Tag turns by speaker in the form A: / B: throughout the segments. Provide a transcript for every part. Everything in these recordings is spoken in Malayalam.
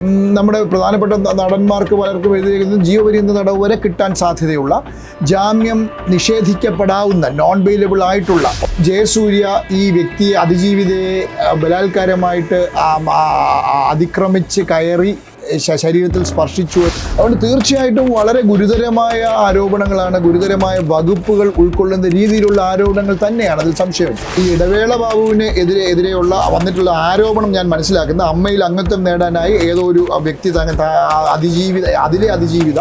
A: നമ്മുടെ പ്രധാനപ്പെട്ട നടന്മാർക്ക് പലർക്കും എഴുതിയിരിക്കുന്നത് ജീവപര്യന്ത തടവ് വരെ കിട്ടാൻ സാധ്യതയുള്ള ജാമ്യം നിഷേധിക്കപ്പെടാവുന്ന നോൺ ബെയിലബിൾ ആയിട്ടുള്ള ജയസൂര്യ ഈ വ്യക്തിയെ അതിജീവിതയെ ബലാത്കാരമായിട്ട് അതിക്രമിച്ച് കയറി ശരീരത്തിൽ സ്പർശിച്ചു അതുകൊണ്ട് തീർച്ചയായിട്ടും വളരെ ഗുരുതരമായ ആരോപണങ്ങളാണ് ഗുരുതരമായ വകുപ്പുകൾ ഉൾക്കൊള്ളുന്ന രീതിയിലുള്ള ആരോപണങ്ങൾ തന്നെയാണ്. അതിൽ സംശയം ഈ ഇടവേള ബാബുവിന് എതിരെ എതിരെയുള്ള വന്നിട്ടുള്ള ആരോപണം ഞാൻ മനസ്സിലാക്കുന്ന. അമ്മയിൽ അംഗത്വം നേടാനായി ഏതോ ഒരു വ്യക്തി അതിജീവിത അതിലെ അതിജീവിത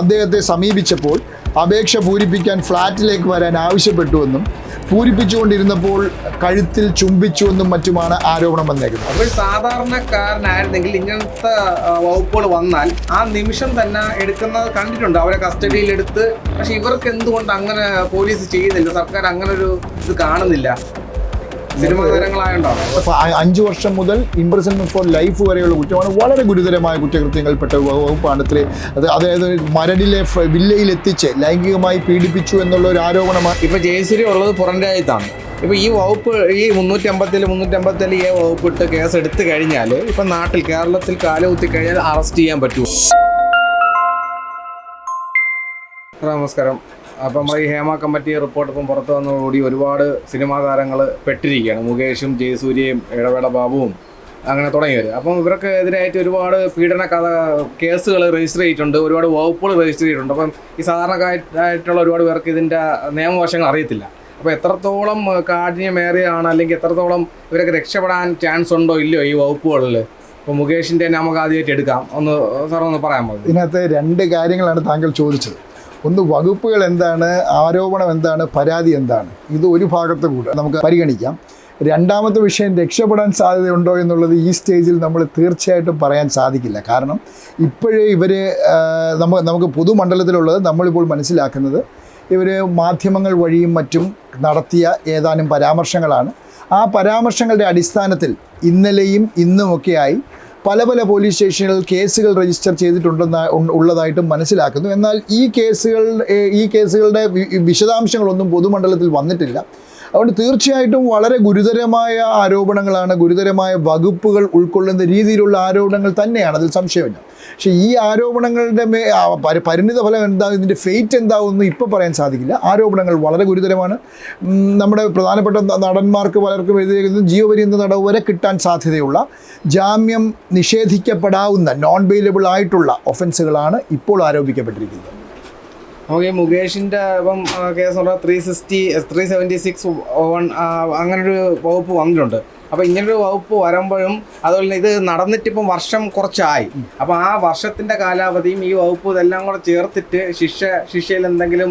A: അദ്ദേഹത്തെ സമീപിച്ചപ്പോൾ അപേക്ഷ പൂരിപ്പിക്കാൻ ഫ്ലാറ്റിലേക്ക് വരാൻ ആവശ്യപ്പെട്ടുവെന്നും പൂരിപ്പിച്ചുകൊണ്ടിരുന്നപ്പോൾ കഴുത്തിൽ ചുംബിച്ചുവെന്നും മറ്റുമാണ് ആരോപണം വന്നേക്കുന്നത്.
B: അപ്പോൾ സാധാരണക്കാരനായിരുന്നെങ്കിൽ ഇങ്ങനത്തെ വകുപ്പുകൾ വന്നാൽ ആ നിമിഷം തന്നെ എടുക്കുന്നത് കണ്ടിട്ടുണ്ട്. അവരെ കസ്റ്റഡിയിലെടുത്ത്. പക്ഷെ ഇവർക്ക് എന്തുകൊണ്ട് അങ്ങനെ പോലീസ് ചെയ്യുന്നില്ല? സർക്കാർ അങ്ങനെ ഒരു ഇത് കാണുന്നില്ല.
A: അഞ്ച് വർഷം മുതൽ ഇംപ്രസൺമെന്റ് ഫോർ ലൈഫ് വരെയുള്ള കുറ്റമാണ്. വളരെ ഗുരുതരമായ കുറ്റകൃത്യങ്ങൾപ്പെട്ട വകുപ്പാണ് ഇത്രേ അത് അതായത് മരടിലെ വില്ലയിലെത്തിച്ച് വില്ലയിൽ എത്തിച്ച് ലൈംഗികമായി പീഡിപ്പിച്ചു എന്നുള്ള ഒരു ആരോപണമാണ്.
B: ഇപ്പൊ ജയശ്രീ ഉള്ളത് പുറം രാജ്യത്താണ്. ഇപ്പൊ ഈ വകുപ്പ് ഈ മുന്നൂറ്റി അമ്പത്തിൽ മുന്നൂറ്റി അമ്പത്തിൽ ഈ വകുപ്പ് ഇട്ട് കേസ് എടുത്തു കഴിഞ്ഞാൽ ഇപ്പൊ നാട്ടിൽ കേരളത്തിൽ കാലുകുത്തി കഴിഞ്ഞാൽ അറസ്റ്റ് ചെയ്യാൻ പറ്റൂ. നമസ്കാരം. അപ്പം ഈ ഹേമ കമ്മിറ്റി റിപ്പോർട്ട് ഇപ്പം പുറത്തു വന്നതോടുകൂടി ഒരുപാട് സിനിമാ താരങ്ങൾ പെട്ടിരിക്കുകയാണ്. മുകേഷും ജയസൂര്യയും ഇടവേള ബാബുവും അങ്ങനെ തുടങ്ങിയവർ അപ്പം ഇവർക്ക് എതിരായിട്ട് ഒരുപാട് പീഡന കഥ കേസുകൾ രജിസ്റ്റർ ചെയ്തിട്ടുണ്ട്. ഒരുപാട് വകുപ്പുകൾ രജിസ്റ്റർ ചെയ്തിട്ടുണ്ട്. അപ്പം ഈ സാധാരണക്കാരായിട്ടുള്ള ഒരുപാട് പേർക്ക് ഇതിന്റെ നിയമവശങ്ങൾ അറിയത്തില്ല. അപ്പോൾ എത്രത്തോളം കാഠിന്യമേറിയാണ് അല്ലെങ്കിൽ എത്രത്തോളം ഇവരൊക്കെ രക്ഷപ്പെടാൻ ചാൻസ് ഉണ്ടോ ഇല്ലയോ ഈ വകുപ്പുകളിൽ? ഇപ്പോൾ മുകേഷിന്റെ നമുക്ക് ആദ്യമായിട്ട് എടുക്കാം. ഒന്ന് സാർ ഒന്ന് പറയാൻ മതി
A: ഇതിനകത്ത് രണ്ട് കാര്യങ്ങളാണ് താങ്കൾ ചോദിച്ചത്. ഒന്ന് വകുപ്പുകൾ എന്താണ് ആരോപണം എന്താണ് പരാതി എന്താണ്? ഇത് ഒരു ഭാഗത്ത് കൂടെ നമുക്ക് പരിഗണിക്കാം. രണ്ടാമത്തെ വിഷയം രക്ഷപ്പെടാൻ സാധ്യതയുണ്ടോ എന്നുള്ളത് ഈ സ്റ്റേജിൽ നമ്മൾ തീർച്ചയായിട്ടും പറയാൻ സാധിക്കില്ല. കാരണം ഇപ്പോഴേ ഇവർ നമ്മ നമുക്ക് പൊതുമണ്ഡലത്തിലുള്ളത് നമ്മളിപ്പോൾ മനസ്സിലാക്കുന്നത് ഇവർ മാധ്യമങ്ങൾ വഴിയും മറ്റും നടത്തിയ ഏതാനും പരാമർശങ്ങളാണ്. ആ പരാമർശങ്ങളുടെ അടിസ്ഥാനത്തിൽ ഇന്നലെയും ഇന്നുമൊക്കെയായി പല പല പോലീസ് സ്റ്റേഷനുകളിൽ കേസുകൾ രജിസ്റ്റർ ചെയ്തിട്ടുണ്ടെന്ന ഉള്ളതായിട്ടും മനസ്സിലാക്കുന്നു. എന്നാൽ ഈ കേസുകൾ ഈ കേസുകളുടെ വിശദാംശങ്ങളൊന്നും പൊതുമണ്ഡലത്തിൽ വന്നിട്ടില്ല. അതുകൊണ്ട് തീർച്ചയായിട്ടും വളരെ ഗുരുതരമായ ആരോപണങ്ങളാണ് ഗുരുതരമായ വകുപ്പുകൾ ഉൾക്കൊള്ളുന്ന രീതിയിലുള്ള ആരോപണങ്ങൾ തന്നെയാണ്. അതിൽ സംശയമില്ല. പക്ഷേ ഈ ആരോപണങ്ങളുടെ മേ പരിണിത ഫലം എന്താകും ഇതിന്റെ ഫെയ്റ്റ് എന്താകുമെന്ന് ഇപ്പോൾ പറയാൻ സാധിക്കില്ല. ആരോപണങ്ങൾ വളരെ ഗുരുതരമാണ്. നമ്മുടെ പ്രധാനപ്പെട്ട നടന്മാർക്ക് പലർക്കും എഴുതിയിരിക്കുന്നത് ജീവപര്യന്ത തടവ് വരെ കിട്ടാൻ സാധ്യതയുള്ള ജാമ്യം നിഷേധിക്കപ്പെടാവുന്ന നോൺ ബെയിലബിൾ ആയിട്ടുള്ള ഒഫൻസുകളാണ് ഇപ്പോൾ ആരോപിക്കപ്പെട്ടിരിക്കുന്നത്.
B: നമുക്ക് ഈ മുകേഷിന്റെ ഇപ്പം കേസ് പറഞ്ഞാൽ three sixty three seventy six one അങ്ങനൊരു വകുപ്പ് വന്നിട്ടുണ്ട്. അപ്പോൾ ഇങ്ങനൊരു വകുപ്പ് വരുമ്പോഴും അതുപോലെ തന്നെ ഇത് നടന്നിട്ടിപ്പം വർഷം കുറച്ചായി. അപ്പോൾ ആ വർഷത്തിന്റെ കാലാവധിയും ഈ വകുപ്പ് ഇതെല്ലാം കൂടെ ചേർത്തിട്ട് ശിക്ഷ ശിക്ഷയിൽ എന്തെങ്കിലും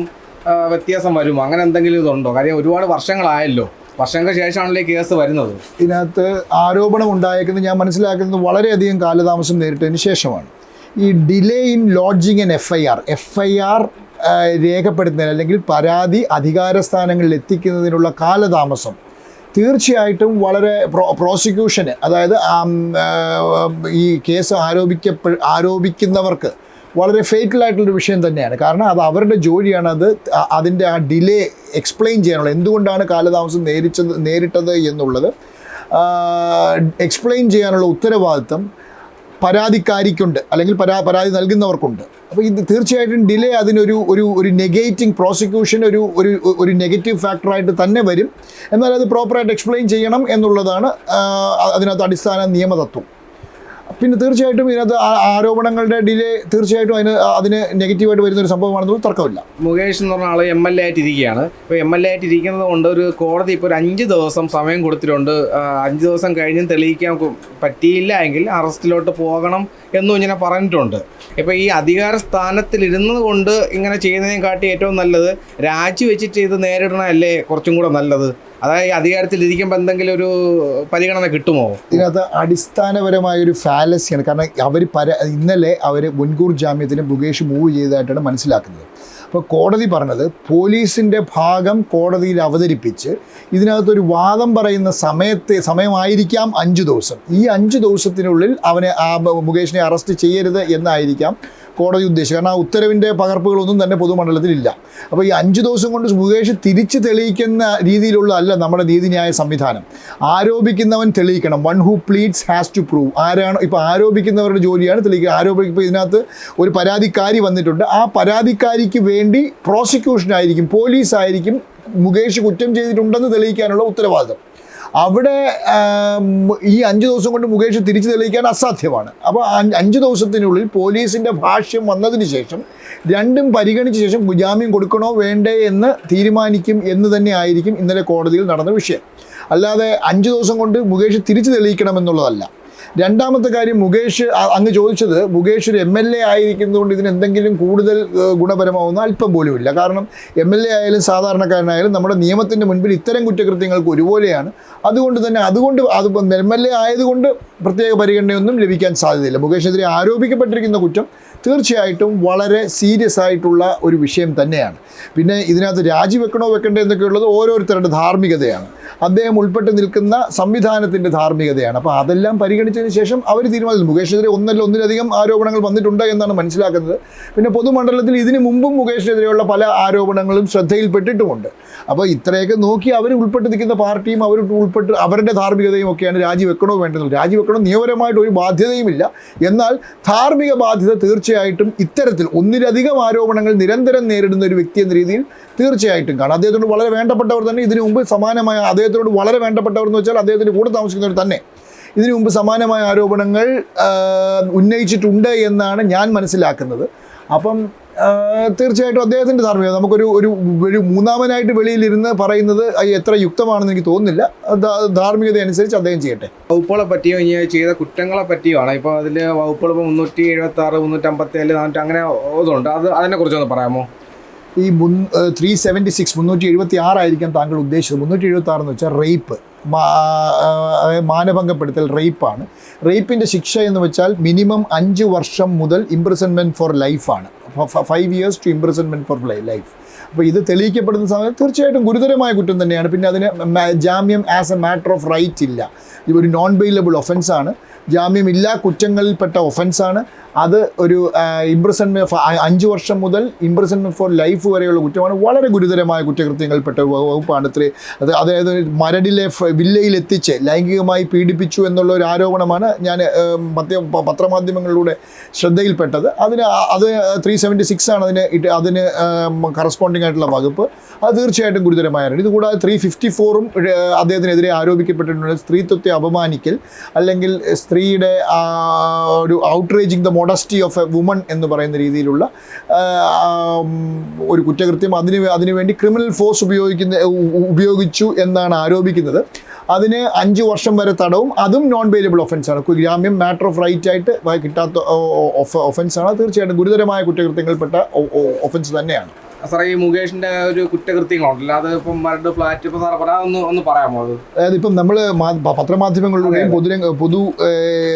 B: വ്യത്യാസം വരുമോ? അങ്ങനെ എന്തെങ്കിലും ഇതുണ്ടോ? കാര്യം ഒരുപാട് വർഷങ്ങളായല്ലോ. വർഷങ്ങൾക്ക് ശേഷമാണല്ലോ ഈ കേസ് വരുന്നത്.
A: ഇതിനകത്ത് ആരോപണം ഉണ്ടായേക്കുന്നത് ഞാൻ മനസ്സിലാക്കുന്നത് വളരെയധികം കാലതാമസം നേരിട്ടതിന് ശേഷമാണ്. ഈ delay in lodging and F I R F I R രേഖപ്പെടുത്തുന്നതിന് അല്ലെങ്കിൽ പരാതി അധികാരസ്ഥാനങ്ങളിൽ എത്തിക്കുന്നതിനുള്ള കാലതാമസം തീർച്ചയായിട്ടും വളരെ പ്രോ പ്രോസിക്യൂഷന് അതായത് ഈ കേസ് ആരോപിക്കപ്പെ ആരോപിക്കുന്നവർക്ക് വളരെ ഫേറ്റൽ ആയിട്ടുള്ളൊരു വിഷയം തന്നെയാണ്. കാരണം അത് അവരുടെ ജോലിയാണ്. അത് അതിന്റെ ആ ഡിലേ എക്സ്പ്ലെയിൻ ചെയ്യാനുള്ള എന്തുകൊണ്ടാണ് കാലതാമസം നേരിച്ചത് നേരിട്ടത് എന്നുള്ളത് എക്സ്പ്ലെയിൻ ചെയ്യാനുള്ള ഉത്തരവാദിത്തം പരാതിക്കാരിക്കുണ്ട്. അല്ലെങ്കിൽ പരാ പരാതി നൽകുന്നവർക്കുണ്ട്. അപ്പോൾ ഇത് തീർച്ചയായിട്ടും ഡിലേ അതിനൊരു ഒരു ഒരു നെഗേറ്റിംഗ് പ്രോസിക്യൂഷൻ ഒരു ഒരു ഒരു നെഗറ്റീവ് ഫാക്ടറായിട്ട് തന്നെ വരും. എന്നാൽ അത് പ്രോപ്പറായിട്ട് എക്സ്പ്ലെയിൻ ചെയ്യണം എന്നുള്ളതാണ് അതിനകത്ത് അടിസ്ഥാന നിയമതത്വം. പിന്നെ തീർച്ചയായിട്ടും ഇതിനകത്ത് ആരോപണങ്ങളുടെ ഡിലേ തീർച്ചയായിട്ടും അതിന് അതിന് നെഗറ്റീവായിട്ട് വരുന്ന ഒരു സംഭവമാണെന്ന് തർക്കമില്ല
B: മുകേഷ് എന്ന് പറഞ്ഞ ആൾ എം എൽ എ ആയിട്ട് ഇരിക്കുകയാണ് ഇപ്പോൾ എം എൽ എ ആയിട്ട് ഇരിക്കുന്നത് കൊണ്ട് ഒരു കോടതി ഇപ്പോൾ ഒരു അഞ്ച് ദിവസം സമയം കൊടുത്തിട്ടുണ്ട്. അഞ്ച് ദിവസം കഴിഞ്ഞും തെളിയിക്കാൻ പറ്റിയില്ല എങ്കിൽ അറസ്റ്റിലോട്ട് പോകണം എന്നും ഇങ്ങനെ പറഞ്ഞിട്ടുണ്ട്. ഇപ്പോൾ ഈ അധികാര സ്ഥാനത്തിൽ ഇരുന്നത് കൊണ്ട് ഇങ്ങനെ ചെയ്യുന്നതിനെ കാട്ടി ഏറ്റവും നല്ലത് രാജിവെച്ചിട്ട് ഇത് നേരിടണമല്ലേ കുറച്ചും കൂടെ നല്ലത്? അതായത് ഇരിക്കുമ്പോൾ എന്തെങ്കിലും ഒരു പരിഗണന കിട്ടുമോ?
A: ഇതിനകത്ത് അടിസ്ഥാനപരമായ ഒരു ഫാലസിയാണ് കാരണം അവർ പര ഇന്നലെ അവർ മുൻകൂർ ജാമ്യത്തിന് മുകേഷ് മൂവ് ചെയ്തതായിട്ടാണ് മനസ്സിലാക്കുന്നത്. അപ്പോൾ കോടതി പറഞ്ഞത് പോലീസിന്റെ ഭാഗം കോടതിയിൽ അവതരിപ്പിച്ച് ഇതിനകത്തൊരു വാദം പറയുന്ന സമയത്തെ സമയമായിരിക്കാം അഞ്ച് ദിവസം. ഈ അഞ്ച് ദിവസത്തിനുള്ളിൽ അവനെ ആ മുകേഷിനെ അറസ്റ്റ് ചെയ്യരുത് എന്നായിരിക്കാം കോടതി ഉദ്ദേശിച്ചത്. കാരണം ആ ഉത്തരവിന്റെ പകർപ്പുകളൊന്നും തന്നെ പൊതുമണ്ഡലത്തിലില്ല. അപ്പോൾ ഈ അഞ്ച് ദിവസം കൊണ്ട് മുകേഷ് തിരിച്ച് തെളിയിക്കുന്ന രീതിയിലുള്ള അല്ല നമ്മുടെ നീതിന്യായ സംവിധാനം. ആരോപിക്കുന്നവൻ തെളിയിക്കണം. One who pleads has to prove. ആരാണ് ഇപ്പോൾ ആരോപിക്കുന്നവരുടെ ജോലിയാണ് തെളിയിക്കുക. ആരോപിക്കുമ്പോൾ ഇതിനകത്ത് ഒരു പരാതിക്കാരി വന്നിട്ടുണ്ട്. ആ പരാതിക്കാരിക്ക് വേണ്ടി പ്രോസിക്യൂഷൻ ആയിരിക്കും പോലീസ് ആയിരിക്കും മുകേഷ് കുറ്റം ചെയ്തിട്ടുണ്ടെന്ന് തെളിയിക്കാനുള്ള ഉത്തരവാദിത്തം. അവിടെ ഈ അഞ്ച് ദിവസം കൊണ്ട് മുകേഷ് തിരിച്ചു തെളിയിക്കാൻ അസാധ്യമാണ്. അപ്പോൾ അഞ്ച് ദിവസത്തിനുള്ളിൽ പോലീസിന്റെ ഭാഷ്യം വന്നതിന് ശേഷം രണ്ടും പരിഗണിച്ച ശേഷം ജാമ്യം കൊടുക്കണോ വേണ്ടേ എന്ന് തീരുമാനിക്കും എന്ന് തന്നെ ആയിരിക്കും ഇന്നലെ കോടതിയിൽ നടന്ന വിഷയം. അല്ലാതെ അഞ്ച് ദിവസം കൊണ്ട് മുകേഷ് തിരിച്ചു തെളിയിക്കണമെന്നുള്ളതല്ല രണ്ടാമത്തെ കാര്യം മുകേഷ് അങ്ങ് ചോദിച്ചത് മുകേഷ് ഒരു എം എൽ എ ആയിരിക്കുന്നതുകൊണ്ട് ഇതിന് എന്തെങ്കിലും കൂടുതൽ ഗുണപരമാവുന്ന അല്പം പോലും ഇല്ല. കാരണം എം എൽ എ ആയാലും സാധാരണക്കാരനായാലും നമ്മുടെ നിയമത്തിന്റെ മുൻപിൽ ഇത്തരം കുറ്റകൃത്യങ്ങൾക്ക് ഒരുപോലെയാണ്. അതുകൊണ്ട് തന്നെ അതുകൊണ്ട് അത് എം എൽ എ ആയതുകൊണ്ട് പ്രത്യേക പരിഗണനയൊന്നും ലഭിക്കാൻ സാധ്യതയില്ല. മുകേഷിനെതിരെ ആരോപിക്കപ്പെട്ടിരിക്കുന്ന കുറ്റം തീർച്ചയായിട്ടും വളരെ സീരിയസ് ആയിട്ടുള്ള ഒരു വിഷയം തന്നെയാണ്. പിന്നെ ഇതിനകത്ത് രാജിവെക്കണോ വെക്കണ്ടേ എന്നൊക്കെയുള്ളത് ഓരോരുത്തരുടെ ധാർമ്മികതയാണ്. അദ്ദേഹം ഉൾപ്പെട്ട് നിൽക്കുന്ന സംവിധാനത്തിന്റെ ധാർമ്മികതയാണ്. അപ്പോൾ അതെല്ലാം പരിഗണിച്ചതിന് ശേഷം അവർ തീരുമാനിച്ചു. മുകേഷിനെതിരെ ഒന്നല്ല ഒന്നിലധികം ആരോപണങ്ങൾ വന്നിട്ടുണ്ട് എന്നാണ് മനസ്സിലാക്കുന്നത്. പിന്നെ പൊതുമണ്ഡലത്തിൽ ഇതിനു മുമ്പും മുകേഷിനെതിരെയുള്ള പല ആരോപണങ്ങളും ശ്രദ്ധയിൽപ്പെട്ടിട്ടുമുണ്ട്. അപ്പോൾ ഇത്രയൊക്കെ നോക്കി അവർ ഉൾപ്പെട്ട് നിൽക്കുന്ന പാർട്ടിയും അവർ ഉൾപ്പെട്ട് അവരുടെ ധാർമ്മികതയും ഒക്കെയാണ് രാജിവെക്കണോ വേണ്ടത്. രാജിവെക്കണോ നിയമപരമായിട്ട് ഒരു ബാധ്യതയുമില്ല. എന്നാൽ ധാർമ്മിക ബാധ്യത തീർച്ചയായിട്ടും ഇത്തരത്തിൽ ഒന്നിലധികം ആരോപണങ്ങൾ നിരന്തരം നേരിടുന്ന ഒരു വ്യക്തി എന്ന രീതിയിൽ തീർച്ചയായിട്ടും കാണാം. അദ്ദേഹത്തോട് വളരെ വേണ്ടപ്പെട്ടവർ തന്നെ ഇതിനു മുമ്പ് സമാനമായ അദ്ദേഹത്തോട് വളരെ വേണ്ടപ്പെട്ടവർ എന്ന് വെച്ചാൽ അദ്ദേഹത്തിന്റെ കൂടെ താമസിക്കുന്നവർ തന്നെ ഇതിനു മുമ്പ് സമാനമായ ആരോപണങ്ങൾ ഉന്നയിച്ചിട്ടുണ്ട് എന്നാണ് ഞാൻ മനസ്സിലാക്കുന്നത്. അപ്പം തീർച്ചയായിട്ടും അദ്ദേഹത്തിന്റെ ധാർമ്മികത. നമുക്കൊരു ഒരു ഒരു മൂന്നാമനായിട്ട് വെളിയിലിരുന്ന് പറയുന്നത് എത്ര യുക്തമാണെന്ന് എനിക്ക് തോന്നുന്നില്ല. ധാർമ്മികത അനുസരിച്ച് അദ്ദേഹം ചെയ്യട്ടെ.
B: വകുപ്പുകളെ പറ്റിയോ ഇനി ചെയ്ത കുറ്റങ്ങളെ പറ്റിയുമാണ് ഇപ്പോൾ അതിൽ വകുപ്പുകൾ ഇപ്പോൾ മുന്നൂറ്റി എഴുപത്തി ആറ് മുന്നൂറ്റി അമ്പത്തി ഏഴ് അങ്ങനെ ഇതുണ്ട് അത് അതിനെക്കുറിച്ചൊന്ന് പറയാമോ?
A: ഈ മുൻ ത്രീ സെവന്റി സിക്സ് മുന്നൂറ്റി എഴുപത്തി ആറായിരിക്കാം താങ്കൾ ഉദ്ദേശിച്ചത്. മുന്നൂറ്റി എഴുപത്തി ആറെന്ന് വെച്ചാൽ റേപ്പ് മാനഭംഗപ്പെടുത്തൽ റേപ്പാണ് റേപ്പിന്റെ ശിക്ഷ എന്ന് വെച്ചാൽ മിനിമം അഞ്ച് വർഷം മുതൽ ഇംപ്രിസൺമെന്റ് ഫോർ ലൈഫാണ് five years to imprisonment for life അപ്പോൾ ഇത് തെളിയിക്കപ്പെടുന്ന സമയത്ത് തീർച്ചയായിട്ടും ഗുരുതരമായ കുറ്റം തന്നെയാണ്. പിന്നെ അതിന് ജാമ്യം as a matter of right ഇല്ല. ഇത് ഒരു നോൺ ബെയിലബിൾ ഒഫൻസാണ് ജാമ്യമില്ലാ കുറ്റങ്ങളിൽപ്പെട്ട ഒഫൻസാണ് അത് ഒരു ഇംപ്രസൺമെന്റ് അഞ്ച് വർഷം മുതൽ ഇംപ്രസൺമെന്റ് ഫോർ ലൈഫ് വരെയുള്ള കുറ്റമാണ്. വളരെ ഗുരുതരമായ കുറ്റകൃത്യങ്ങളിൽപ്പെട്ട വകുപ്പാണ് ഇത്ര. അത് അതായത് മരടിലെ വില്ലയിലെത്തിച്ച് ലൈംഗികമായി പീഡിപ്പിച്ചു എന്നുള്ള ഒരു ആരോപണമാണ് ഞാൻ മധ്യ പത്രമാധ്യമങ്ങളിലൂടെ ശ്രദ്ധയിൽപ്പെട്ടത്. അതിന് അത് ത്രീ സെവന്റി സിക്സ് ആണ് അതിന് അതിന് കറസ്പോണ്ടിങ് ആയിട്ടുള്ള വകുപ്പ് അത് തീർച്ചയായിട്ടും ഗുരുതരമായാണ് ഇതുകൂടാതെ ത്രീ ഫിഫ്റ്റി ഫോറും അദ്ദേഹത്തിനെതിരെ ആരോപിക്കപ്പെട്ടിട്ടുണ്ട്. സ്ത്രീത്വത്തെ അപമാനിക്കൽ അല്ലെങ്കിൽ സ്ത്രീയുടെ ഒരു outraging the modesty of a woman എന്ന് പറയുന്ന രീതിയിലുള്ള ഒരു കുറ്റകൃത്യം അതിന് അതിനുവേണ്ടി ക്രിമിനൽ ഫോഴ്സ് ഉപയോഗിക്കുന്ന ഉപയോഗിച്ചു എന്നാണ് ആരോപിക്കുന്നത്. അതിന് അഞ്ച് വർഷം വരെ തടവും. അതും നോൺ ബെയിലബിൾ ഒഫൻസാണ് ഗ്രാമ്യം മാറ്റർ ഓഫ് റൈറ്റ് ആയിട്ട് കിട്ടാത്ത ഒഫൻസാണ് തീർച്ചയായിട്ടും ഗുരുതരമായ കുറ്റകൃത്യങ്ങൾപ്പെട്ട ഒഫൻസ് തന്നെയാണ്.
B: സാറേ ഈ മുകേഷിന്റെ ഒരു കുറ്റകൃത്യങ്ങളുണ്ടല്ലോ അത് ഇപ്പം മരട് ഫ്ലാറ്റ് ഇപ്പം സാറേ പറയാം ഒന്ന് ഒന്ന് പറയാമോ അത്?
A: അതായത് ഇപ്പം നമ്മൾ പത്രമാധ്യമങ്ങളിലൂടെയും പൊതു പൊതു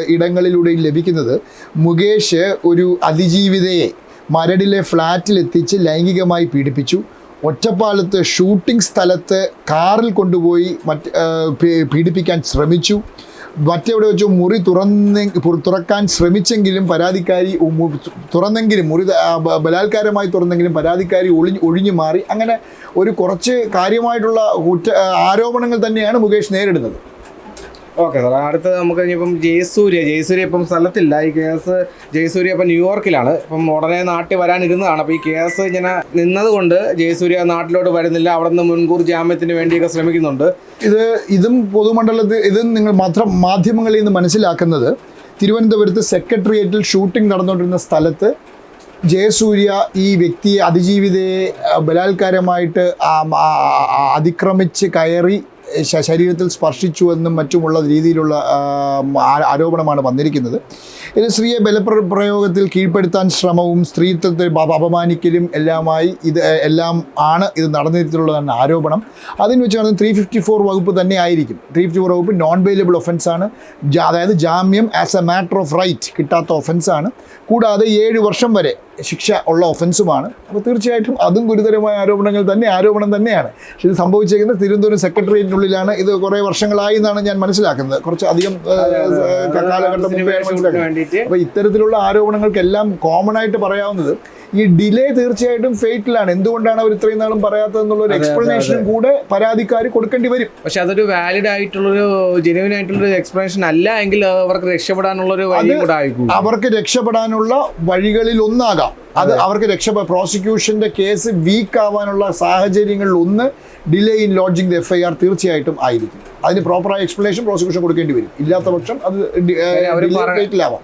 A: ഇടങ്ങളിലൂടെയും ലഭിക്കുന്നത് മുകേഷ് ഒരു അതിജീവിതയെ മരടിലെ ഫ്ലാറ്റിലെത്തിച്ച് ലൈംഗികമായി പീഡിപ്പിച്ചു. ഒറ്റപ്പാലത്ത് ഷൂട്ടിംഗ് സ്ഥലത്ത് കാറിൽ കൊണ്ടുപോയി മറ്റ് പീഡിപ്പിക്കാൻ ശ്രമിച്ചു. മറ്റെവിടെ വെച്ചോ മുറി തുറന്നെ തുറക്കാൻ ശ്രമിച്ചെങ്കിലും പരാതിക്കാരി തുറന്നെങ്കിലും മുറി ബലാത്കാരമായി തുറന്നെങ്കിലും പരാതിക്കാരി ഒളിഞ്ഞ് ഒഴിഞ്ഞു മാറി. അങ്ങനെ ഒരു കുറച്ച് കാര്യമായിട്ടുള്ള കുറ്റ ആരോപണങ്ങൾ തന്നെയാണ് മുകേഷ് നേരിടുന്നത്.
B: ഓക്കെ സാർ അടുത്തത് നമുക്ക് ഇനിയിപ്പം ജയസൂര്യ. ജയസൂര്യ ഇപ്പം സ്ഥലത്തില്ല. ഈ കേസ് ജയസൂര്യ ഇപ്പം ന്യൂയോർക്കിലാണ്. ഇപ്പം ഉടനെ നാട്ടിൽ വരാനിരുന്നതാണ്. അപ്പോൾ ഈ കേസ് ഇങ്ങനെ നിന്നതുകൊണ്ട് ജയസൂര്യ നാട്ടിലോട്ട് വരുന്നില്ല. അവിടെ നിന്ന് മുൻകൂർ ജാമ്യത്തിന് വേണ്ടിയൊക്കെ ശ്രമിക്കുന്നുണ്ട്.
A: ഇത് ഇതും പൊതുമണ്ഡലത്തിൽ ഇതും നിങ്ങൾ മാത്രം മാധ്യമങ്ങളിൽ നിന്ന് മനസ്സിലാക്കുന്നത്. തിരുവനന്തപുരത്ത് സെക്രട്ടേറിയറ്റിൽ ഷൂട്ടിംഗ് നടന്നുകൊണ്ടിരുന്ന സ്ഥലത്ത് ജയസൂര്യ ഈ വ്യക്തിയെ അതിജീവിതയെ ബലാത്കാരമായിട്ട് അതിക്രമിച്ച് കയറി ശരീരത്തിൽ സ്പർശിച്ചു എന്നും മറ്റുമുള്ള രീതിയിലുള്ള ആരോപണമാണ് വന്നിരിക്കുന്നത്. ഇത് സ്ത്രീയെ ബലപ്രയോഗത്തിൽ കീഴ്പ്പെടുത്താൻ ശ്രമവും സ്ത്രീത്വത്തെ അപമാനിക്കലും എല്ലാമായി ഇത് എല്ലാം ആണ് ഇത് നടന്നിട്ടുള്ളതെന്ന ആരോപണം. അതിന് വെച്ച് കാണുന്നത് ത്രീ ഫിഫ്റ്റി ഫോർ വകുപ്പ് തന്നെ ആയിരിക്കും. ത്രീ ഫിഫ്റ്റി ഫോർ വകുപ്പ് നോൺ വെയിലബിൾ ഒഫൻസാണ് അതായത് ജാമ്യം as a matter of right കിട്ടാത്ത ഒഫൻസാണ് കൂടാതെ ഏഴ് വർഷം വരെ ശിക്ഷ ഉള്ള ഒഫൻസുമാണ് അപ്പോൾ തീർച്ചയായിട്ടും അതും ഗുരുതരമായ ആരോപണങ്ങൾ തന്നെ ആരോപണം തന്നെയാണ്. പക്ഷേ ഇത് സംഭവിച്ചിരിക്കുന്നത് തിരുവനന്തപുരം സെക്രട്ടേറിയറ്റിനുള്ളിലാണ് ഇത് കുറേ വർഷങ്ങളായി എന്നാണ് ഞാൻ മനസ്സിലാക്കുന്നത്. കുറച്ച് അധികം കാലഘട്ടം മനസ്സിലാക്കുന്നത് അപ്പോൾ ഇത്തരത്തിലുള്ള ആരോപണങ്ങൾക്കെല്ലാം കോമൺ ആയിട്ട് പറയാവുന്നത് ഈ ഡിലേ തീർച്ചയായിട്ടും ഫെയ്റ്റിലാണ് എന്തുകൊണ്ടാണ് അവർ ഇത്രയും നാളും പറയാത്തതെന്നുള്ള ഒരു എക്സ്പ്ലനേഷനും കൂടെ പരാതിക്കാർ കൊടുക്കേണ്ടി വരും.
B: പക്ഷെ അതൊരു വാലിഡ് ആയിട്ടുള്ളൊരു ജെനുവിൻ ആയിട്ടുള്ളൊരു എക്സ്പ്ലനേഷൻ അല്ല എങ്കിൽ അവർക്ക് രക്ഷപ്പെടാനുള്ള ഒരു വഴിയും കൂടെ
A: അവർക്ക് രക്ഷപ്പെടാനുള്ള വഴികളിൽ ഒന്നാകാം. അത് അവർക്ക് രക്ഷ പ്രോസിക്യൂഷന്റെ കേസ് വീക്ക് ആവാനുള്ള സാഹചര്യങ്ങളിൽ ഒന്ന് delay in lodging the F I R തീർച്ചയായിട്ടും ആയിരിക്കും. അതിന് പ്രോപ്പറായ എക്സ്പ്ലനേഷൻ പ്രോസിക്യൂഷൻ കൊടുക്കേണ്ടി വരും. ഇല്ലാത്ത പക്ഷം അത്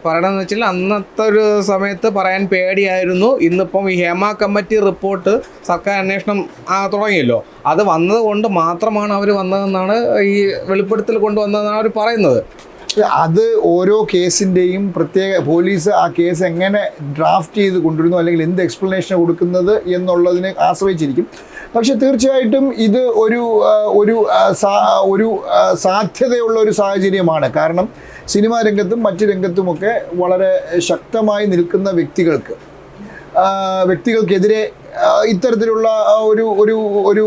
B: പറയണമെന്ന് വെച്ചാൽ അന്നത്തെ ഒരു സമയത്ത് പറയാൻ പേടിയായിരുന്നു. ഇന്നിപ്പം ഈ ഹേമ കമ്മിറ്റി റിപ്പോർട്ട് സർക്കാർ അന്വേഷണം തുടങ്ങിയല്ലോ. അത് വന്നത് കൊണ്ട് മാത്രമാണ് അവർ വന്നതെന്നാണ് ഈ വെളിപ്പെടുത്തൽ കൊണ്ടുവന്നതെന്നാണ് അവർ പറയുന്നത്.
A: അത് ഓരോ കേസിന്റെയും പ്രത്യേക പോലീസ് ആ കേസ് എങ്ങനെ ഡ്രാഫ്റ്റ് ചെയ്ത് കൊണ്ടുവരുന്നു അല്ലെങ്കിൽ എന്ത് എക്സ്പ്ലനേഷൻ കൊടുക്കുന്നത് എന്നുള്ളതിനെ ആശ്രയിച്ചിരിക്കും. പക്ഷെ തീർച്ചയായിട്ടും ഇത് ഒരു ഒരു ഒരു സാധ്യതയുള്ള ഒരു സാഹചര്യമാണ്. കാരണം സിനിമാ രംഗത്തും മറ്റു രംഗത്തുമൊക്കെ വളരെ ശക്തമായി നിൽക്കുന്ന വ്യക്തികൾക്ക് വ്യക്തികൾക്കെതിരെ ഇത്തരത്തിലുള്ള ഒരു ഒരു ഒരു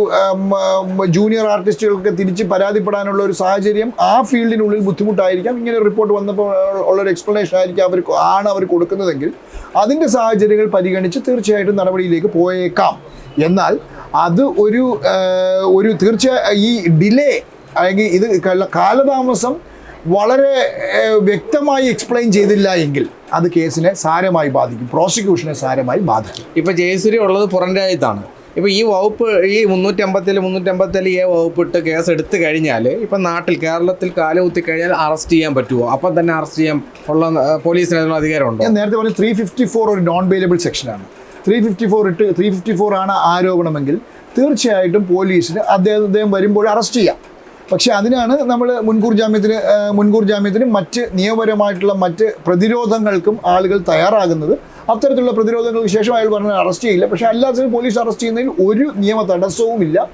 A: ജൂനിയർ ആർട്ടിസ്റ്റുകൾക്ക് തിരിച്ച് പരാതിപ്പെടാനുള്ള ഒരു സാഹചര്യം ആ ഫീൽഡിനുള്ളിൽ ബുദ്ധിമുട്ടായിരിക്കാം. ഇങ്ങനെ റിപ്പോർട്ട് വന്നപ്പോൾ ഉള്ളൊരു എക്സ്പ്ലനേഷൻ ആയിരിക്കും അവർ ആണ് അവർ കൊടുക്കുന്നതെങ്കിൽ അതിന്റെ സാഹചര്യങ്ങൾ പരിഗണിച്ച് തീർച്ചയായിട്ടും നടപടിയിലേക്ക് പോയേക്കാം. എന്നാൽ അത് ഒരു ഒരു തീർച്ച ഈ ഡിലേ അല്ലെങ്കിൽ ഇത് കാലതാമസം വളരെ വ്യക്തമായി എക്സ്പ്ലെയിൻ ചെയ്തില്ല എങ്കിൽ അത് കേസിനെ സാരമായി ബാധിക്കും. പ്രോസിക്യൂഷനെ സാരമായി ബാധിക്കും.
B: ഇപ്പൊ ജയസൂര്യ ഉള്ളത് പുറം രാജ്യത്താണ്. ഇപ്പൊ ഈ വകുപ്പ് ഈ മുന്നൂറ്റി അമ്പത്തിൽ മുന്നൂറ്റി വകുപ്പ് ഇട്ട് കേസ് എടുത്തു കഴിഞ്ഞാൽ ഇപ്പൊ നാട്ടിൽ കേരളത്തിൽ കാലുകുത്തി കഴിഞ്ഞാൽ അറസ്റ്റ് ചെയ്യാൻ പറ്റുമോ അപ്പം തന്നെ അറസ്റ്റ് ചെയ്യാൻ ഉള്ള പോലീസിന് അതിനുള്ള അധികാരമുണ്ടോ?
A: ഞാൻ നേരത്തെ പറഞ്ഞ ത്രീ ഫിഫ്റ്റി ഫോർ ഒരു നോൺ ബെയിലബിൾ സെക്ഷനാണ് ത്രീ ഫിഫ്റ്റി ഫോർ ഇട്ട് ത്രീ ഫിഫ്റ്റി ഫോർ ആണ് ആരോപണമെങ്കിൽ തീർച്ചയായിട്ടും പോലീസിന് അദ്ദേഹം അദ്ദേഹം വരുമ്പോൾ അറസ്റ്റ് ചെയ്യാം. പക്ഷേ അതിനാണ് നമ്മൾ മുൻകൂർ ജാമ്യത്തിന് മുൻകൂർ ജാമ്യത്തിനും മറ്റ് നിയമപരമായിട്ടുള്ള മറ്റ് പ്രതിരോധങ്ങൾക്കും ആളുകൾ തയ്യാറാകുന്നത്. അത്തരത്തിലുള്ള പ്രതിരോധങ്ങൾക്ക് ശേഷം അയാൾ പറഞ്ഞാൽ അറസ്റ്റ് ചെയ്യില്ല. പക്ഷേ അല്ലാത്തതിന് പോലീസ് അറസ്റ്റ് ചെയ്യുന്നതിൽ ഒരു നിയമ തടസ്സവുമില്ല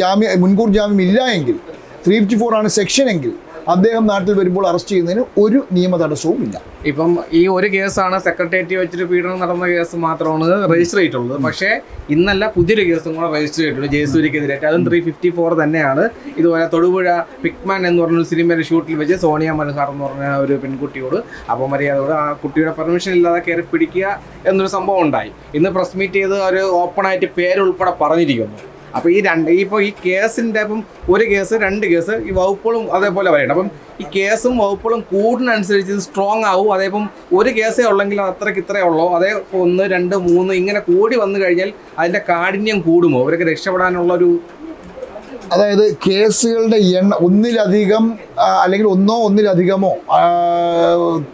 A: ജാമ്യ മുൻകൂർ ജാമ്യം ഇല്ല എങ്കിൽ ത്രീ ഫിഫ്റ്റി ഫോർ ആണ് സെക്ഷൻ എങ്കിൽ അദ്ദേഹം നാട്ടിൽ വരുമ്പോൾ അറസ്റ്റ് ചെയ്യുന്നതിന് ഒരു നിയമ തടസ്സവും ഇല്ല.
B: ഇപ്പം ഈ ഒരു കേസാണ് സെക്രട്ടേറിയറ്റ് വെച്ചിട്ട് പീഡനം നടന്ന കേസ് മാത്രമാണ് രജിസ്റ്റർ ചെയ്തിട്ടുള്ളത്. പക്ഷേ ഇന്നല്ല പുതിയൊരു കേസും കൂടെ രജിസ്റ്റർ ചെയ്തിട്ടുണ്ട് ജയസൂര്യക്കെതിരായിട്ട്. അതും ത്രീ ഫിഫ്റ്റി ഫോർ തന്നെയാണ്. ഇതുപോലെ തൊടുപുഴ പിക്മാൻ എന്ന് പറഞ്ഞൊരു സിനിമയുടെ ഷൂട്ടിൽ വെച്ച് സോണിയ മനോഹർ എന്ന് പറഞ്ഞ ഒരു പെൺകുട്ടിയോട് അപമര്യാദയോട് ആ കുട്ടിയുടെ പെർമിഷൻ ഇല്ലാതെ കയറി പിടിക്കുക എന്നൊരു സംഭവം ഉണ്ടായി. ഇന്ന് പ്രസ് മീറ്റ് ചെയ്ത് ഒരു ഓപ്പണായിട്ട് പേരുൾപ്പെടെ പറഞ്ഞിരിക്കുന്നു. അപ്പോൾ ഈ രണ്ട് ഇപ്പോൾ ഈ കേസിന്റെ ഇപ്പം ഒരു കേസ് രണ്ട് കേസ് ഈ വകുപ്പുകളും അതേപോലെ പറയണം അപ്പം ഈ കേസും വകുപ്പുകളും കൂടുന്നതനുസരിച്ച് സ്ട്രോങ് ആവും. അതേപ്പം ഒരു കേസേ ഉള്ളെങ്കിൽ അത് അത്രയ്ക്ക് ഇത്രയേ ഉള്ളൂ. അതേ ഒന്ന് രണ്ട് മൂന്ന് ഇങ്ങനെ കൂടി വന്നു കഴിഞ്ഞാൽ അതിന്റെ കാഠിന്യം കൂടുമോ? അവരൊക്കെ രക്ഷപ്പെടാനുള്ള ഒരു
A: അതായത് കേസുകളുടെ എണ്ണം ഒന്നിലധികം അല്ലെങ്കിൽ ഒന്നോ ഒന്നിലധികമോ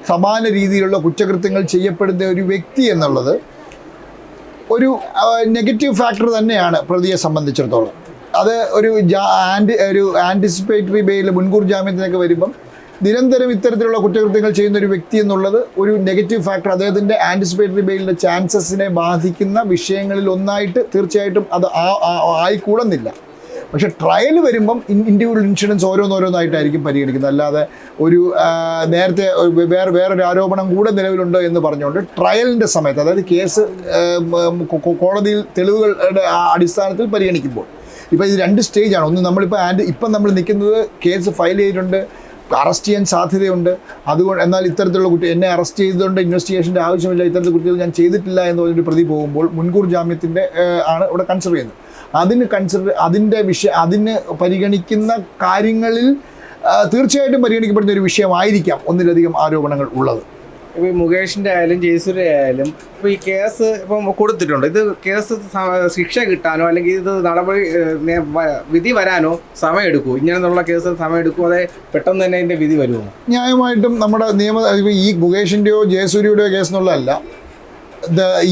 A: സമാന രീതിയിലുള്ള കുറ്റകൃത്യങ്ങൾ ചെയ്യപ്പെടുന്ന ഒരു വ്യക്തി എന്നുള്ളത് ഒരു നെഗറ്റീവ് ഫാക്ടർ തന്നെയാണ് പ്രതിയെ സംബന്ധിച്ചിടത്തോളം. അത് ഒരു ആന്റി ഒരു ആന്റിസിപ്പേറ്ററി ബെയിൽ മുൻകൂർ ജാമ്യത്തിനൊക്കെ വരുമ്പം നിരന്തരം ഇത്തരത്തിലുള്ള കുറ്റകൃത്യങ്ങൾ ചെയ്യുന്ന ഒരു വ്യക്തി എന്നുള്ളത് ഒരു നെഗറ്റീവ് ഫാക്ടർ അദ്ദേഹത്തിന്റെ ആന്റിസിപ്പേറ്ററി ബെയിലിന്റെ ചാൻസസിനെ ബാധിക്കുന്ന വിഷയങ്ങളിൽ ഒന്നായിട്ട് തീർച്ചയായിട്ടും അത് ആയിക്കൂടുന്നില്ല. പക്ഷെ ട്രയൽ വരുമ്പം ഇൻഡിവിജ്വൽ ഇൻഷുറൻസ് ഓരോന്നോരോന്നായിട്ടായിരിക്കും പരിഗണിക്കുന്നത്. അല്ലാതെ ഒരു നേരത്തെ വേറെ വേറൊരു ആരോപണം കൂടെ നിലവിലുണ്ടോ എന്ന് പറഞ്ഞുകൊണ്ട് ട്രയലിന്റെ സമയത്ത് അതായത് കേസ് കോടതിയിൽ തെളിവുകളുടെ അടിസ്ഥാനത്തിൽ പരിഗണിക്കുമ്പോൾ. ഇപ്പോൾ ഇത് രണ്ട് സ്റ്റേജാണ് ഒന്ന് നമ്മളിപ്പോൾ ആൻഡ് ഇപ്പം നമ്മൾ നിൽക്കുന്നത് കേസ് ഫയൽ ചെയ്തിട്ടുണ്ട് അറസ്റ്റ് ചെയ്യാൻ സാധ്യതയുണ്ട്. അതുകൊണ്ട് എന്നാൽ ഇത്തരത്തിലുള്ള കുട്ടി എന്നെ അറസ്റ്റ് ചെയ്തുകൊണ്ട് ഇൻവെസ്റ്റിഗേഷന്റെ ആവശ്യമില്ല ഇത്തരത്തിൽ കുട്ടികൾ ഞാൻ ചെയ്തിട്ടില്ല എന്ന് പറഞ്ഞൊരു പ്രതി പോകുമ്പോൾ മുൻകൂർ ജാമ്യത്തിന്റെ ആണ് ഇവിടെ കൺസിഡർ ചെയ്യുന്നത്. അതിന് കൺസിഡർ അതിന്റെ വിഷയ അതിന് പരിഗണിക്കുന്ന കാര്യങ്ങളിൽ തീർച്ചയായിട്ടും പരിഗണിക്കപ്പെടുന്ന ഒരു വിഷയമായിരിക്കാം ഒന്നിലധികം ആരോപണങ്ങൾ ഉള്ളത്.
B: ഇപ്പോൾ ഈ മുകേഷിന്റെ ആയാലും ജയസൂര്യ ആയാലും ഇപ്പോൾ ഈ കേസ് ഇപ്പം കൊടുത്തിട്ടുണ്ട്. ഇത് കേസ് ശിക്ഷ കിട്ടാനോ അല്ലെങ്കിൽ ഇത് നടപടി വിധി വരാനോ സമയമെടുക്കുമോ ഇങ്ങനെയുള്ള കേസ് സമയമെടുക്കുമോ അതെ പെട്ടെന്ന് തന്നെ അതിന്റെ വിധി വരുമോ
A: ന്യായമായിട്ടും നമ്മുടെ നിയമ ഈ മുകേഷിന്റെയോ ജയസൂര്യയുടെയോ കേസ് എന്നുള്ളതല്ല.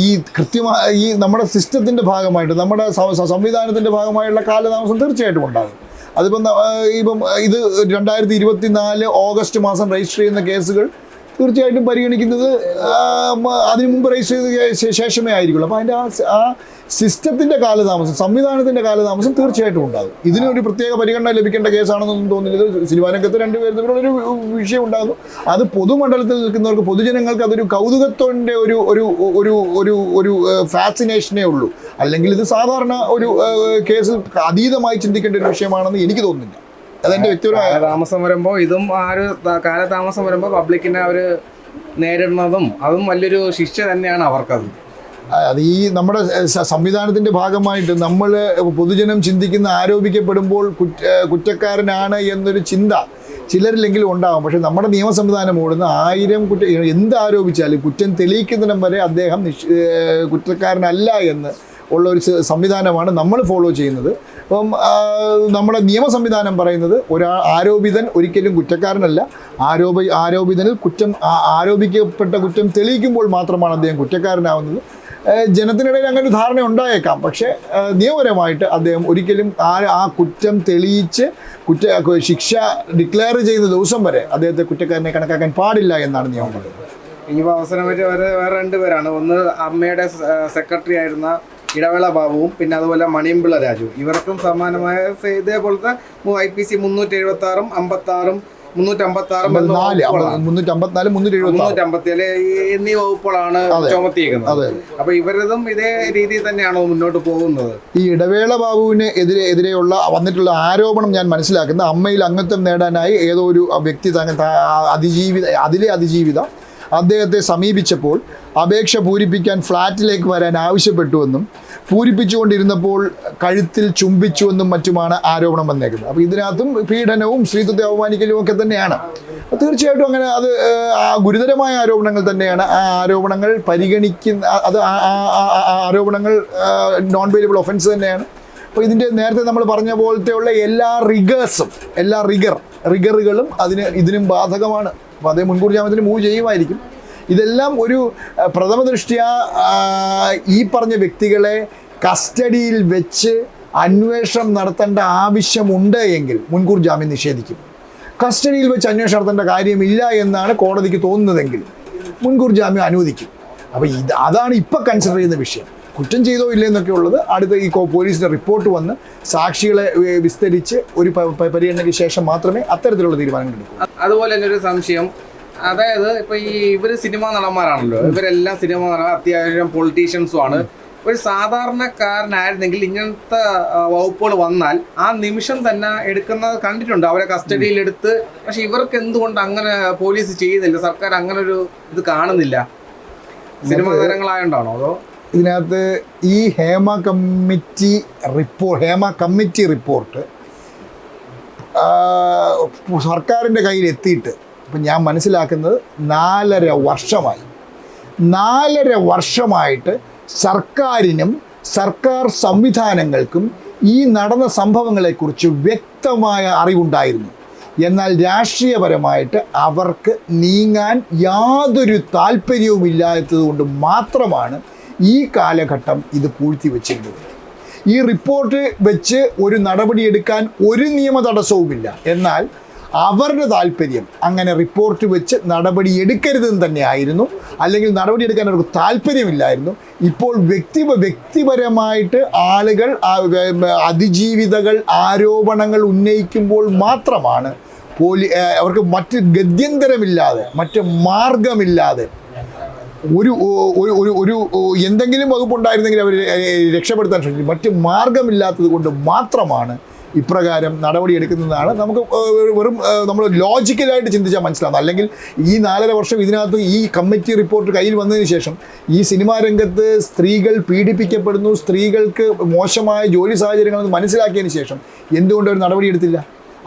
A: ഈ കൃത്യമായ ഈ നമ്മുടെ സിസ്റ്റത്തിന്റെ ഭാഗമായിട്ട് നമ്മുടെ സംവിധാനത്തിന്റെ ഭാഗമായുള്ള കാലതാമസം തീർച്ചയായിട്ടും ഉണ്ടാകും. അതിപ്പം ഇപ്പം ഇത് രണ്ടായിരത്തി ഇരുപത്തി നാല് ഓഗസ്റ്റ് മാസം രജിസ്റ്റർ ചെയ്യുന്ന കേസുകൾ തീർച്ചയായിട്ടും പരിഗണിക്കുന്നത് അതിനു മുമ്പ് രജിസ്റ്റർ ചെയ്ത ശേഷമേ ആയിരിക്കുള്ളൂ. അപ്പോൾ അതിന്റെ ആ സ- ആ സിസ്റ്റത്തിന്റെ കാലതാമസം സംവിധാനത്തിന്റെ കാലതാമസം തീർച്ചയായിട്ടും ഉണ്ടാകും. ഇതിനൊരു പ്രത്യേക പരിഗണന ലഭിക്കേണ്ട കേസാണെന്നൊന്നും തോന്നുന്നില്ല. ഇത് സിനിമാ രംഗത്ത് രണ്ടുപേരും തമ്മിലുള്ളൊരു വിഷയം ഉണ്ടാകും അത് പൊതുമണ്ഡലത്തിൽ നിൽക്കുന്നവർക്ക് പൊതുജനങ്ങൾക്ക് അതൊരു കൗതുകത്തിന്റെ ഒരു ഒരു ഒരു ഒരു ഒരു ഫാസിനേഷനേ ഉള്ളൂ. അല്ലെങ്കിൽ ഇത് സാധാരണ ഒരു കേസിൽ കേസ് അതീതമായി ചിന്തിക്കേണ്ട ഒരു വിഷയമാണെന്ന് എനിക്ക് തോന്നുന്നില്ല. അതെന്റെ വ്യക്തിപരമായ
B: താമസം വരുമ്പോൾ ഇതും ആ ഒരു കാലതാമസം വരുമ്പോൾ പബ്ലിക്കിനെ അവർ നേരിടുന്നതും അതും വലിയൊരു ശിക്ഷ തന്നെയാണ് അവർക്കത്.
A: അത് ഈ നമ്മുടെ സംവിധാനത്തിന്റെ ഭാഗമായിട്ട് നമ്മൾ പൊതുജനം ചിന്തിക്കുന്ന ആരോപിക്കപ്പെടുമ്പോൾ കുറ്റ കുറ്റക്കാരനാണ് എന്നൊരു ചിന്ത ചിലരിലെങ്കിലും ഉണ്ടാകും പക്ഷേ നമ്മുടെ നിയമ സംവിധാനം ഓടുന്ന ആയിരം കുറ്റ എന്ത് ആരോപിച്ചാലും കുറ്റം തെളിയിക്കുന്നിടം വരെ അദ്ദേഹം നിഷ് കുറ്റക്കാരനല്ല എന്ന് ഉള്ള ഒരു സംവിധാനമാണ് നമ്മൾ ഫോളോ ചെയ്യുന്നത്. അപ്പം നമ്മുടെ നിയമ സംവിധാനം പറയുന്നത് ഒരാ ആരോപിതൻ ഒരിക്കലും കുറ്റക്കാരനല്ല. ആരോപ ആരോപിതനിൽ കുറ്റം ആരോപിക്കപ്പെട്ട കുറ്റം തെളിയിക്കുമ്പോൾ മാത്രമാണ് അദ്ദേഹം കുറ്റക്കാരനാവുന്നത്. ജനത്തിനിടയിൽ അങ്ങനെ ഒരു ധാരണ ഉണ്ടായേക്കാം. പക്ഷേ നിയമപരമായിട്ട് അദ്ദേഹം ഒരിക്കലും ആ ആ കുറ്റം തെളിയിച്ച് കുറ്റ ശിക്ഷ ഡിക്ലെയർ ചെയ്യുന്ന ദിവസം വരെ അദ്ദേഹത്തെ കുറ്റക്കാരനെ കണക്കാക്കാൻ പാടില്ല എന്നാണ് നിയമം പറയുന്നത്.
B: ഇനിയിപ്പോൾ അവസരം വെച്ച് വേറെ വേറെ രണ്ടുപേരാണ് ഒന്ന് അമ്മയുടെ സെക്രട്ടറി ആയിരുന്ന ഇടവേള ബാബുവും പിന്നെ അതുപോലെ മണിയമ്പിള്ള രാജു ഇവർക്കും സമാനമായ ഇതേപോലത്തെ ഐ പി സി മുന്നൂറ്റി എഴുപത്തി ആറും അമ്പത്തി ആറും മുന്നൂറ്റി അമ്പത്തി ആറും
A: നാല് മുന്നൂറ്റി അമ്പത്തിനാല് മുന്നൂറ്റി എഴുപത്തി ആറ്
B: മുന്നൂറ്റി അമ്പത്തിയേഴ് എന്നീ വകുപ്പുകളാണ്
A: ചുമത്തിയിരിക്കുന്നത്.
B: ചുമത്തിയേക്കുന്നത് അപ്പൊ ഇവരതും ഇതേ രീതി തന്നെയാണോ മുന്നോട്ട് പോകുന്നത്?
A: ഈ ഇടവേള ബാബുവിന് എതിരെ എതിരെയുള്ള വന്നിട്ടുള്ള ആരോപണം ഞാൻ മനസ്സിലാക്കുന്നത് അമ്മയിൽ അംഗത്വം നേടാനായി ഏതോ ഒരു വ്യക്തി അതിജീവിത അതിലെ അതിജീവിത അദ്ദേഹത്തെ സമീപിച്ചപ്പോൾ അപേക്ഷ പൂരിപ്പിക്കാൻ ഫ്ലാറ്റിലേക്ക് വരാൻ ആവശ്യപ്പെട്ടുവെന്നും പൂരിപ്പിച്ചുകൊണ്ടിരുന്നപ്പോൾ കഴുത്തിൽ ചുംബിച്ചുവെന്നും മറ്റുമാണ് ആരോപണം വന്നേക്കുന്നത്. അപ്പോൾ ഇതിനകത്തും പീഡനവും സ്ത്രീത്വത്തെ അവമാനിക്കലും ഒക്കെ തന്നെയാണ്. തീർച്ചയായിട്ടും അങ്ങനെ അത് ഗുരുതരമായ ആരോപണങ്ങൾ തന്നെയാണ്. ആ ആരോപണങ്ങൾ പരിഗണിക്കുന്ന അത് ആരോപണങ്ങൾ നോൺ വേരിയബിൾ ഒഫൻസ് തന്നെയാണ്. അപ്പോൾ ഇതിന്റെ നേരത്തെ നമ്മൾ പറഞ്ഞ പോലത്തെയുള്ള എല്ലാ റിഗേഴ്സും എല്ലാ റിഗർ റിഗറുകളും അതിന് ഇതിനും ബാധകമാണ്. അപ്പോൾ അതേ മുൻകൂർ ജാമ്യത്തിന് മൂവ് ചെയ്യുമായിരിക്കും. ഇതെല്ലാം ഒരു പ്രഥമ ദൃഷ്ടിയാ ഈ പറഞ്ഞ വ്യക്തികളെ കസ്റ്റഡിയിൽ വെച്ച് അന്വേഷണം നടത്തേണ്ട ആവശ്യമുണ്ട് എങ്കിൽ മുൻകൂർ ജാമ്യം നിഷേധിക്കും. കസ്റ്റഡിയിൽ വെച്ച് അന്വേഷണം നടത്തേണ്ട കാര്യമില്ല എന്നാണ് കോടതിക്ക് തോന്നുന്നതെങ്കിൽ മുൻകൂർ ജാമ്യം അനുവദിക്കും. അപ്പോൾ ഇത് അതാണ് ഇപ്പോൾ കൺസിഡർ ചെയ്യുന്ന വിഷയം. കുറ്റം ചെയ്തോ ഇല്ലേ എന്നൊക്കെ ഉള്ളത് അടുത്ത ഈ പോലീസിന്റെ റിപ്പോർട്ട് വന്ന് സാക്ഷികളെ വിസ്തരിച്ച് ഒരു പരിഗണനയ്ക്ക് ശേഷം മാത്രമേ അത്തരത്തിലുള്ള തീരുമാനങ്ങൾ എടുക്കൂ.
B: അതുപോലെ തന്നെ ഒരു സംശയം അതായത് ഇപ്പൊ ഈ ഇവർ സിനിമാ നടന്മാരാണല്ലോ. ഇവരെല്ലാം സിനിമ നടന്മാർ അത്യാവശ്യം പൊളിറ്റീഷ്യൻസും ആണ്. ഒരു സാധാരണക്കാരനായിരുന്നെങ്കിൽ ഇങ്ങനത്തെ വകുപ്പുകൾ വന്നാൽ ആ നിമിഷം തന്നെ എടുക്കുന്നത് കണ്ടിട്ടുണ്ട്. അവരെ കസ്റ്റഡിയിൽ എടുത്ത്. പക്ഷെ ഇവർക്ക് എന്തുകൊണ്ട് അങ്ങനെ പോലീസ് ചെയ്യുന്നില്ല? സർക്കാർ അങ്ങനെ ഒരു ഇത് കാണുന്നില്ല? സിനിമാ താരങ്ങളായോണ്ടാണോ അതോ?
A: ഇതിനകത്ത് ഈ Hema committee report Hema committee report സർക്കാരിന്റെ കയ്യിൽ എത്തിയിട്ട് ഇപ്പം ഞാൻ മനസ്സിലാക്കുന്നത് നാലര വർഷമായി. നാലര വർഷമായിട്ട് സർക്കാരിനും സർക്കാർ സംവിധാനങ്ങൾക്കും ഈ നടന്ന സംഭവങ്ങളെക്കുറിച്ച് വ്യക്തമായ അറിവുണ്ടായിരുന്നു. എന്നാൽ രാഷ്ട്രീയപരമായിട്ട് അവർക്ക് നീങ്ങാൻ യാതൊരു താല്പര്യവും ഇല്ലാത്തതുകൊണ്ട് മാത്രമാണ് ഈ കാലഘട്ടം ഇത് പൂഴ്ത്തി വെച്ചിരുന്നത് ഈ റിപ്പോർട്ട് വെച്ച് ഒരു നടപടിയെടുക്കാൻ ഒരു നിയമ തടസ്സവുമില്ല എന്നാൽ അവരുടെ താല്പര്യം. അങ്ങനെ റിപ്പോർട്ട് വെച്ച് നടപടി എടുക്കരുതെന്ന് തന്നെയായിരുന്നു. അല്ലെങ്കിൽ നടപടി എടുക്കാൻ അവർക്ക് താല്പര്യമില്ലായിരുന്നു. ഇപ്പോൾ വ്യക്തി വ്യക്തിപരമായിട്ട് ആളുകൾ അതിജീവിതകൾ ആരോപണങ്ങൾ ഉന്നയിക്കുമ്പോൾ മാത്രമാണ് പോലീ അവർക്ക് മറ്റ് ഗത്യന്തരമില്ലാതെ മറ്റ് മാർഗമില്ലാതെ ഒരു ഒരു ഒരു ഒരു എന്തെങ്കിലും വകുപ്പുണ്ടായിരുന്നെങ്കിൽ അവർ രക്ഷപ്പെടുത്താൻ ശ്രമിക്കും മറ്റ് മാർഗമില്ലാത്തത് കൊണ്ട് മാത്രമാണ് ഇപ്രകാരം നടപടിയെടുക്കുന്നതാണ്. നമുക്ക് വെറും നമ്മൾ ലോജിക്കലായിട്ട് ചിന്തിച്ചാൽ മനസ്സിലാവും അല്ലെങ്കിൽ ഈ നാലര വർഷം ഇതിനകത്ത് ഈ കമ്മിറ്റി റിപ്പോർട്ട് കയ്യിൽ വന്നതിന് ശേഷം ഈ സിനിമാ രംഗത്ത് സ്ത്രീകൾ പീഡിപ്പിക്കപ്പെടുന്നു സ്ത്രീകൾക്ക് മോശമായ ജോലി സാഹചര്യങ്ങളെന്ന് മനസ്സിലാക്കിയതിന് ശേഷം എന്തുകൊണ്ട് ഒരു നടപടിയെടുത്തില്ല?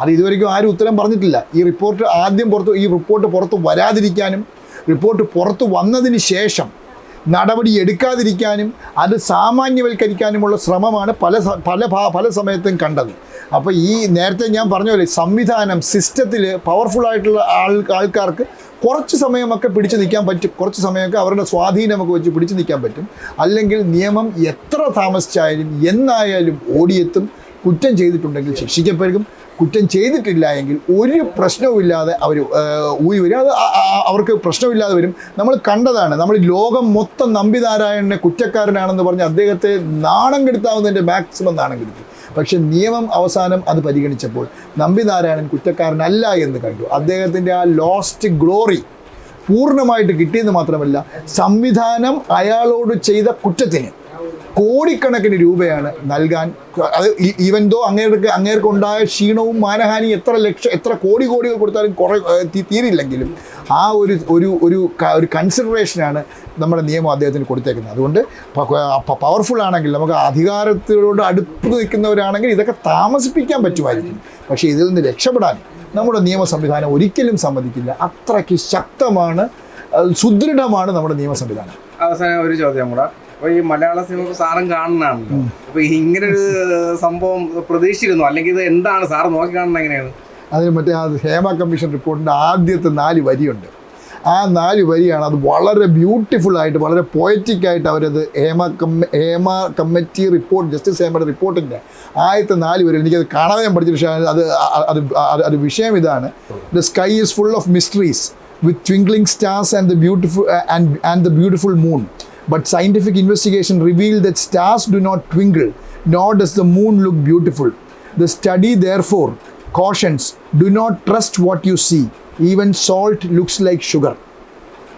A: അത് ഇതുവരെയ്ക്കും ആരും ഉത്തരം പറഞ്ഞിട്ടില്ല. ഈ റിപ്പോർട്ട് ആദ്യം പുറത്ത് ഈ റിപ്പോർട്ട് പുറത്ത് വരാതിരിക്കാനും റിപ്പോർട്ട് പുറത്ത് വന്നതിന് ശേഷം നടപടി എടുക്കാതിരിക്കാനും അത് സാമാന്യവൽക്കരിക്കാനുമുള്ള ശ്രമമാണ് പല പല പല സമയത്തും കണ്ടത്. അപ്പോൾ ഈ നേരത്തെ ഞാൻ പറഞ്ഞ പോലെ സംവിധാനം സിസ്റ്റത്തിൽ പവർഫുൾ ആയിട്ടുള്ള ആൾ ആൾക്കാർക്ക് കുറച്ച് സമയമൊക്കെ പിടിച്ചു നിൽക്കാൻ പറ്റും. കുറച്ച് സമയമൊക്കെ അവരുടെ സ്വാധീനമൊക്കെ വെച്ച് പിടിച്ചു നിൽക്കാൻ പറ്റും. അല്ലെങ്കിൽ നിയമം എത്ര താമസിച്ചായാലും എന്നായാലും ഓടിയെത്തും കുറ്റം ചെയ്തിട്ടുണ്ടെങ്കിൽ ശിക്ഷിക്കപ്പെടും. കുറ്റം ചെയ്തിട്ടില്ല എങ്കിൽ ഒരു പ്രശ്നവുമില്ലാതെ അവർ ഊയി വരും. അത് അവർക്ക് പ്രശ്നമില്ലാതെ വരും. നമ്മൾ കണ്ടതാണ് നമ്മൾ ലോകം മൊത്തം നമ്പിനാരായണനെ കുറ്റക്കാരനാണെന്ന് പറഞ്ഞ് അദ്ദേഹത്തെ നാണം കെടുത്താവുന്നതിന്റെ മാക്സിമം നാണം കെടുത്തി. പക്ഷെ നിയമം അവസാനം അത് പരിഗണിച്ചപ്പോൾ നമ്പിനാരായണൻ കുറ്റക്കാരനല്ല എന്ന് കണ്ടു. അദ്ദേഹത്തിന്റെ ആ ലോസ്റ്റ് ഗ്ലോറി പൂർണമായിട്ട് കിട്ടിയെന്ന് മാത്രമല്ല സംവിധാനം അയാളോട് ചെയ്ത കുറ്റത്തിന് കോടിക്കണക്കിന് രൂപയാണ് നൽകാൻ. അത് ഈവൻ ദോ അങ്ങേർക്ക് ഉണ്ടായ ക്ഷീണവും മാനഹാനി എത്ര ലക്ഷം എത്ര കോടി കോടികൾ കൊടുത്താലും കുറേ തീരില്ലെങ്കിലും ആ ഒരു ഒരു ഒരു ഒരു കൺസിഡറേഷനാണ് നമ്മുടെ നിയമം അദ്ദേഹത്തിന് കൊടുത്തേക്കുന്നത്. അതുകൊണ്ട് പവർഫുൾ ആണെങ്കിൽ നമുക്ക് അധികാരത്തിനോട് അടുത്ത് നിൽക്കുന്നവരാണെങ്കിൽ ഇതൊക്കെ താമസിപ്പിക്കാൻ പറ്റുമായിരിക്കും. പക്ഷേ ഇതിൽ നിന്ന് രക്ഷപ്പെടാൻ നമ്മുടെ നിയമ സംവിധാനം ഒരിക്കലും സമ്മതിക്കില്ല. അത്രയ്ക്ക് ശക്തമാണ് സുദൃഢമാണ് നമ്മുടെ നിയമ സംവിധാനം.
B: അവസാനം ഒരു ചോദ്യം കൂടെ. അപ്പൊ ഈ മലയാള സിനിമ സാറും കാണണാണ് അപ്പൊ ഇങ്ങനെ ഒരു സംഭവം പ്രതീക്ഷിച്ചിരുന്നു. അല്ലെങ്കിൽ ഇത് എന്താണ്? സാറ് നോക്കി കാണുന്നത് എങ്ങനെയാണ്?
A: അതിന് മറ്റേ ആ ഹേമ കമ്മീഷൻ റിപ്പോർട്ടിന്റെ ആദ്യത്തെ നാല് വരിയുണ്ട്. ആ നാല് വരിയാണ് അത് വളരെ ബ്യൂട്ടിഫുൾ ആയിട്ട് വളരെ പോയറ്റിക് ആയിട്ട് അവരത് ഹേമ കമ്മ ഹേമ കമ്മിറ്റി റിപ്പോർട്ട് ജസ്റ്റിസ് ഹേമയുടെ റിപ്പോർട്ടിന്റെ ആദ്യത്തെ നാല് വരി എനിക്കത് കാണാതെ ഞാൻ പഠിച്ച പക്ഷേ അത് അത് അത് വിഷയം ഇതാണ്. The sky is full of mysteries with twinkling stars and the beautiful and and the beautiful moon. But scientific investigation revealed that stars do not twinkle nor does the moon look beautiful the study therefore cautions do not trust what you see even salt looks like sugar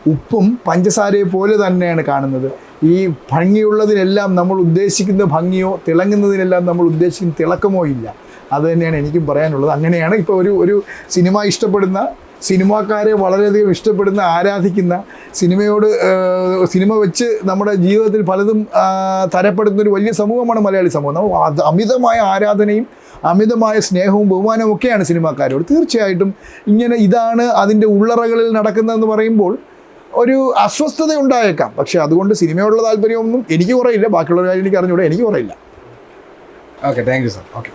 A: ഉപ്പും പഞ്ചസാരയെ പോലെ തന്നെയാണ് കാണുന്നത് ഈ ഭംഗിയുള്ളതിനെല്ലാം നമ്മൾ ഉദ്ദേശിക്കുന്ന ഭംഗിയോ തിളങ്ങുന്നതിനെല്ലാം നമ്മൾ ഉദ്ദേശിക്കുന്ന തിളക്കമോ ഇല്ല അത് തന്നെയാണ് എനിക്കും പറയാനുള്ളത് അങ്ങനെയാണ് ഇപ്പോൾ ഒരു ഒരു സിനിമ ഇഷ്ടപ്പെടുന്ന സിനിമാക്കാരെ വളരെയധികം ഇഷ്ടപ്പെടുന്ന ആരാധിക്കുന്ന സിനിമയോട് സിനിമ വെച്ച് നമ്മുടെ ജീവിതത്തിൽ പലതും തരപ്പെടുന്ന ഒരു വലിയ സമൂഹമാണ് മലയാളി സമൂഹം. അമിതമായ ആരാധനയും അമിതമായ സ്നേഹവും ബഹുമാനവും ഒക്കെയാണ് സിനിമാക്കാരോട്. തീർച്ചയായിട്ടും ഇങ്ങനെ ഇതാണ് അതിന്റെ ഉള്ളറകളിൽ നടക്കുന്നതെന്ന് പറയുമ്പോൾ ഒരു അസ്വസ്ഥത ഉണ്ടായേക്കാം പക്ഷേ അതുകൊണ്ട് സിനിമയോടുള്ള താല്പര്യമൊന്നും എനിക്ക് കുറയില്ല. ബാക്കിയുള്ള കാര്യം എനിക്ക് അറിഞ്ഞൂടെ എനിക്ക് കുറയില്ല.
B: Okay thank you sir
A: okay